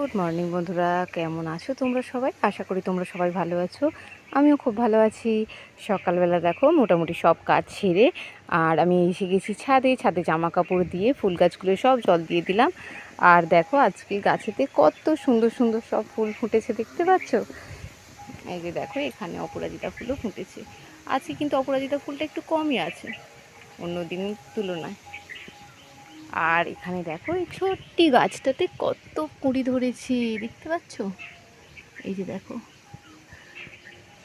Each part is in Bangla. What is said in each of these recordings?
গুড মর্নিং বন্ধুরা। কেমন আছো তোমরা সবাই? আশা করি তোমরা সবাই ভালো আছো। আমিও খুব ভালো আছি। সকালবেলা দেখো, মোটামুটি সব কাজ ছেড়ে আর আমি এসে গেছি ছাদে। ছাদে জামা কাপড় দিয়ে ফুল গাছগুলো সব জল দিয়ে দিলাম। আর দেখো, আজকে গাছেতে কত সুন্দর সুন্দর সব ফুল ফুটেছে, দেখতে পাচ্ছ? এই যে দেখো, এখানে অপরাজিতা ফুলও ফুটেছে। আজকে কিন্তু অপরাজিতা ফুলটা একটু কমই আছে, অন্য তুলনায়। আর এখানে দেখো, এই ছোট্টি গাছটাতে কত কুড়ি ধরেছি, দেখতে পাচ্ছ? এই যে দেখো,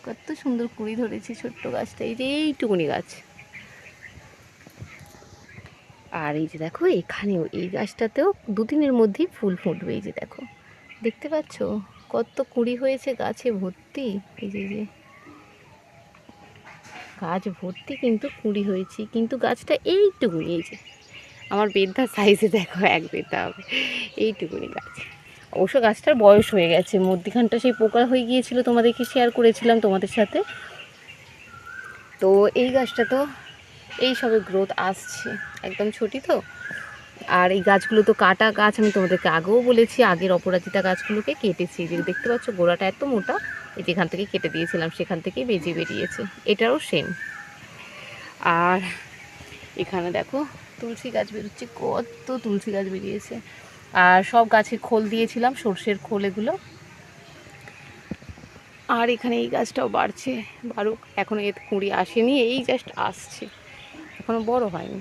কত সুন্দর কুড়ি ধরেছি ছোট্ট গাছটা, এই যে এইটুকুনি গাছ। আর এই যে দেখো, এখানেও, এই গাছটাতেও দুদিনের মধ্যেই ফুল ফুটবে, এই যে দেখো। দেখতে পাচ্ছ? কত কুড়ি হয়েছে গাছে ভর্তি, এই যে যে। গাছ ভর্তি কিন্তু কুড়ি হয়েছে, কিন্তু গাছটা এইটুকুনি, এই যে। আমার বেদা সাইজে দেখো এক বেদা হবে। এইটুকুনি গাছ। অবশ্য গাছটার বয়স হয়ে গেছে। মধ্যিখানটা সেই পোকা হয়ে গিয়েছিল, তোমাদেরকে শেয়ার করেছিলাম তোমাদের সাথে। তো এই গাছটা তো, এই সবে গ্রোথ আসছে। একদম ছোটি তো। আর এই গাছগুলো তো কাটা গাছ, আমি তোমাদেরকে আগেও বলেছি, আগের অপরাজিতা গাছগুলোকে কেটেছি। যে দেখতে পাচ্ছ, গোড়াটা এত মোটা যেখান থেকে কেটে দিয়েছিলাম, সেখান থেকেই বেজে বেরিয়েছে। এটারও সেম আর এখানে দেখো তুলসী গাছ বেরোচ্ছে, কত তুলসী গাছ বেরিয়েছে। আর সব গাছে খোল দিয়েছিলাম, সর্ষের খোল এগুলো। আর এখানে এই গাছটাও বাড়ছে, বাড়ুক এখনও এর কুঁড়ি আসেনি, এই জাস্ট আসছে এখনও বড় হয়নি।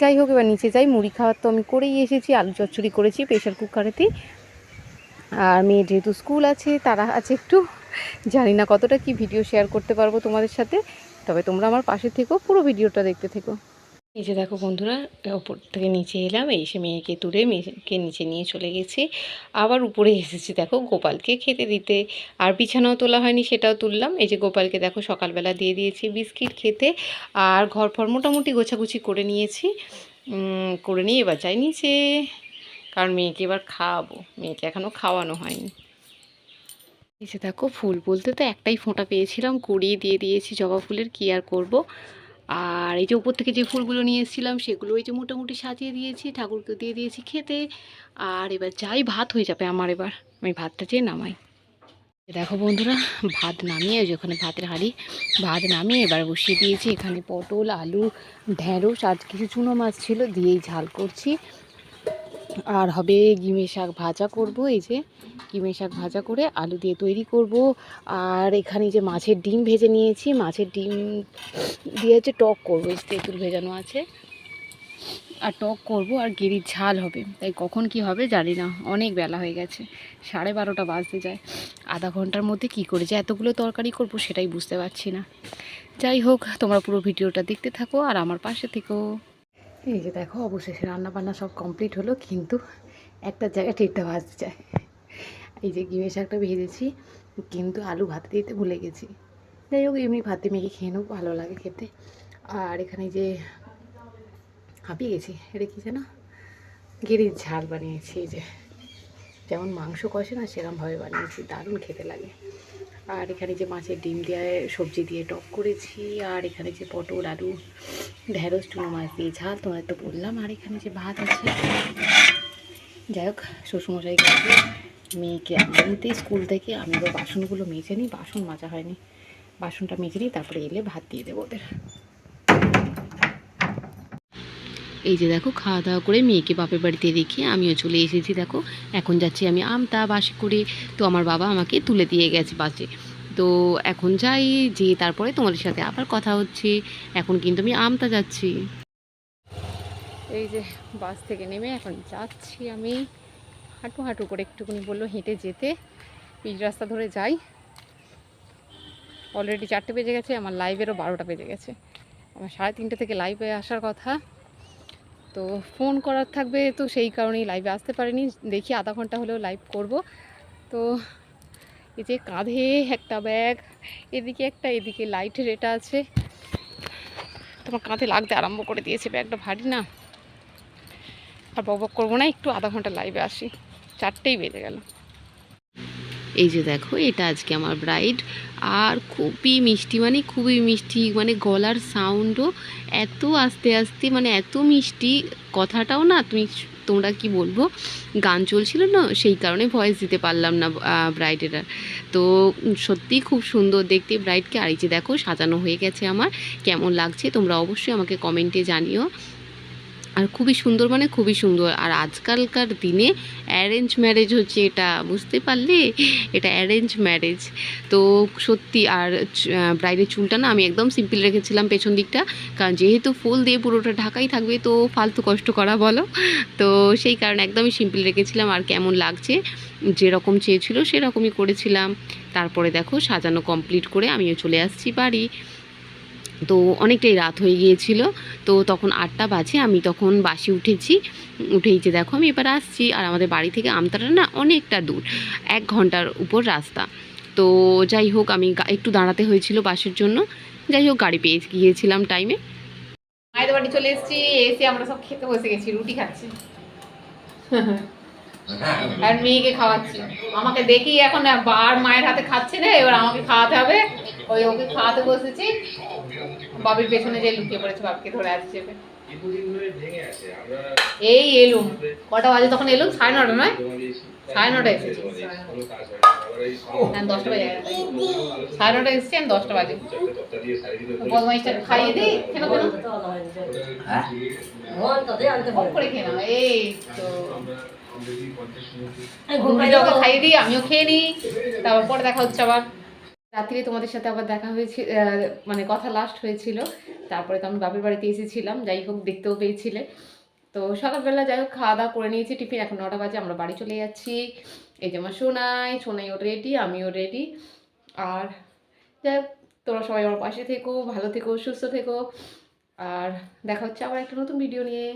যাই হোক, এবার নিচে যাই, মুড়ি খাওয়ার তো আমি করেই এসেছি, আলু চচ্চড়ি করেছি প্রেশার কুকারেতেই আর মেয়ে যেহেতু স্কুল আছে, তারা আছে একটু, জানি না কতটা কি ভিডিও শেয়ার করতে পারব তোমাদের সাথে। তবে তোমরা আমার পাশে থেকো, পুরো ভিডিওটা দেখতে থেকো। যে দেখো বন্ধুরা ওপর থেকে নিচে এলাম এসে মেয়েকে তুলে মেয়েকে নিচে নিয়ে চলে গেছি। আবার উপরে এসেছি দেখো গোপালকে খেতে দিতে। আর বিছানাও তোলা হয়নি, সেটাও তুললাম। এই যে গোপালকে দেখো সকালবেলা দিয়ে দিয়েছি বিস্কিট খেতে। আর ঘর ফর মোটামুটি গোছাগুছি করে নিয়েছি। করে নিয়ে এবার যাই নিচে কারণ মেয়েকে এবার খাওয়াবো। মেয়েকে এখনও খাওয়ানো হয়নি। যে দেখো ফুল বলতে তো একটাই ফোঁটা পেয়েছিলাম, কুড়িয়ে দিয়ে দিয়েছি জবা ফুলের, কি আর করব? আর এই যে উপর থেকে যে ফুলগুলো নিয়ে এসেছিলাম, সেগুলো এই যে মোটামুটি সাজিয়ে দিয়েছি, ঠাকুরকে দিয়ে দিয়েছি খেতে। আর এবার যাই, ভাত হয়ে যাবে আমার এবার। আমি ভাতটা চেয়ে নামাই। দেখো বন্ধুরা, ভাত নামিয়ে, ওই যে ওখানে ভাতের হাঁড়ি, ভাত নামিয়ে এবার বসিয়ে দিয়েছি। এখানে পটল, আলু, ঢেঁড়স, আর কিছু চুনো মাছ ছিল, দিয়েই ঝাল করছি। আর হবে গিমে শাক ভাজা করব, এই যে গিমে শাক ভাজা করে আলু দিয়ে তৈরি করব। আর এখানে যে মাছের ডিম ভেজে নিয়েছি, মাছের ডিম দিয়ে হচ্ছে টক করব তেঁতুল ভেজানো আছে। আর টক করব, আর গেরির ঝাল হবে। তাই কখন কি হবে জানি না, অনেক বেলা হয়ে গেছে, সাড়ে বারোটা বাজতে যায়। আধা ঘণ্টার মধ্যে কি করে যে এতগুলো তরকারি করব সেটাই বুঝতে পারছি না। যাই হোক, তোমরা পুরো ভিডিওটা দেখতে থাকো, আর আমার পাশে থেকো। এই যে দেখো, অবশেষে রান্না বান্না সব কমপ্লিট হলো, কিন্তু একটা জায়গায় ঠিকঠাক ভাজতে চায়। এই যে গিমে শাকটা ভেজেছি, কিন্তু আলু ভাতে দিতে ভুলে গেছি। যাই হোক, এমনি ভাতে মেখে খেয়ে নেব, ভালো লাগে খেতে। আর এখানে যে হাঁপিয়ে গেছি, এটা কি যেন গিরির ঝাল বানিয়েছি, এই যে। যেমন মাংস কষে না, সেরকমভাবে বানিয়েছি, দারুণ খেতে লাগে। আর এখানে যে মাছের ডিম দিয়ে সবজি দিয়ে টক করেছি, আর এখানে যে পটল, আলু, ঢেঁড়স চুনো মাছ দিয়ে ঝাল, তোমাদের তো বললাম, আর এখানে যে ভাত আছে। যাই হোক, শ্বশুরমশাই গেছে, মেয়েকে আনতে স্কুল থেকে আমি বাসনগুলো মেজে নিই, বাসন মাজা হয়নি। বাসনটা মেজে নিই, তারপরে এলে ভাত দিয়ে দেবো ওদের। এই যে দেখো, খাওয়া দাওয়া করে মেয়েকে বাপের বাড়িতে রেখে আমিও চলে এসেছি। দেখো, এখন যাচ্ছি আমি আমতা বাসে করে। তো আমার বাবা আমাকে তুলে দিয়ে গেছে বাসে। তো এখন যাই যে তারপরে তোমাদের সাথে আবার কথা হচ্ছে। এখন কিন্তু আমি আমতা যাচ্ছি। এই যে বাস থেকে নেমে এখন যাচ্ছি আমি। হাঁটু হাঁটু করে একটুখানি বলল হেঁটে যেতে। পিচ রাস্তা ধরে যাই। অলরেডি চারটে বেজে গেছে, আমার লাইভেরও বারোটা বেজে গেছে। আমার সাড়ে তিনটে থেকে লাইভে আসার কথা। তো ফোন করার থাকবে তো সেই কারণেই লাইভে আসতে পারিনি। দেখি আধা ঘণ্টা হলেও লাইভ করব। তো এই যে কাঁধে একটা ব্যাগ এদিকে একটা, এদিকে লাইটের এটা আছে। তোমার কাঁধে লাগতে আরম্ভ করে দিয়েছে ব্যাগটা ভারী না। আর বক বক করব না, একটু আধা ঘণ্টা লাইভে আসি। চারটেই বেজে গেল। এই যে দেখো, এটা আজকে আমার ব্রাইড আর খুবই মিষ্টি মানে খুবই মিষ্টি মানে গলার সাউন্ডও এত আস্তে আস্তে মানে এত মিষ্টি, কথাটাও না তুমি তোমরা কি বলব, গান চলছিল না, সেই কারণে ভয়েস দিতে পারলাম না ব্রাইডের তো সত্যিই খুব সুন্দর দেখতে ব্রাইডকে আর এই যে দেখো, সাজানো হয়ে গেছে আমার, কেমন লাগছে তোমরা অবশ্যই আমাকে কমেন্টে জানিও। আর খুবই সুন্দর মানে খুবই সুন্দর। আর আজকালকার দিনে অ্যারেঞ্জ ম্যারেজ হচ্ছে এটা বুঝতে পারলে? এটা অ্যারেঞ্জ ম্যারেজ তো সত্যি আর ব্রাইডের চুলটা না আমি একদম সিম্পল রেখেছিলাম পেছন দিকটা। কারণ যেহেতু ফুল দিয়ে পুরোটা ঢাকাই থাকবে, তো ফালতু কষ্ট করা বলো। তো সেই কারণে একদমই সিম্পল রেখেছিলাম আর কেমন লাগছে? যেরকম চেয়েছিল সেরকমই করেছিলাম। তারপরে দেখো সাজানো কমপ্লিট করে আমিও চলে আসছি বাড়ি। তো অনেকটাই রাত হয়ে গিয়েছিল। তো তখন আটটা বাজে, আমি তখন বাসে উঠেছি। উঠেই যে দেখো আমি এবার আসছি আর আমাদের বাড়ি থেকে আমতাটা না অনেকটা দূর, এক ঘণ্টার উপর রাস্তা। তো যাই হোক আমি একটু দাঁড়াতে হয়েছিল বাসের জন্য। যাই হোক গাড়ি পেয়ে গিয়েছিলাম টাইমে চলে এসেছি, এসে আমরা সব খেতে বসে গেছি, রুটি খাচ্ছি। আর মেয়েকে খাওয়াচ্ছি। আমাকে দেখি এখন বার মায়ের হাতে খাচ্ছে রে, এবার আমাকে খাওয়াতে হবে। ওই ওকে খাওয়াতে বসেছি। বাবির পেছনে যে লুকিয়ে পড়েছে বাবকে ধরে আসছে এই এলুম কটা বাজে তখন এলুম? সাড়ে নটা নয়? সাড়ে নটা এসেছি। হ্যাঁ দশটা বাজে সাড়ে নটা এসেছি আমি দশটা বাজে। বদমাইশটা খাইয়ে দিই কেন কেন? করে খেয়ে নাও। এই তো। খাইয়ে দিই আমিও খেয়ে নিই তারপর পরে দেখা হচ্ছে আবার। রাত্রে তোমাদের সাথে আবার দেখা হয়েছে মানে কথা লাস্ট হয়েছিল। তারপরে তো আমি বাপের বাড়িতে এসেছিলাম, যাই হোক দেখতেও পেয়েছিলে। তো সকালবেলা যাই হোক, খাওয়া দাওয়া করে নিয়েছি, টিফিন এখন নটা বাজে, আমরা বাড়ি চলে যাচ্ছি। এই যে আমার সোনাই, সোনাইও রেডি আমিও রেডি আর যাই তোমরা সবাই আমার পাশে থেকো, ভালো থেকো, সুস্থ থেকো। আর দেখা হচ্ছে আবার একটা নতুন ভিডিও নিয়ে।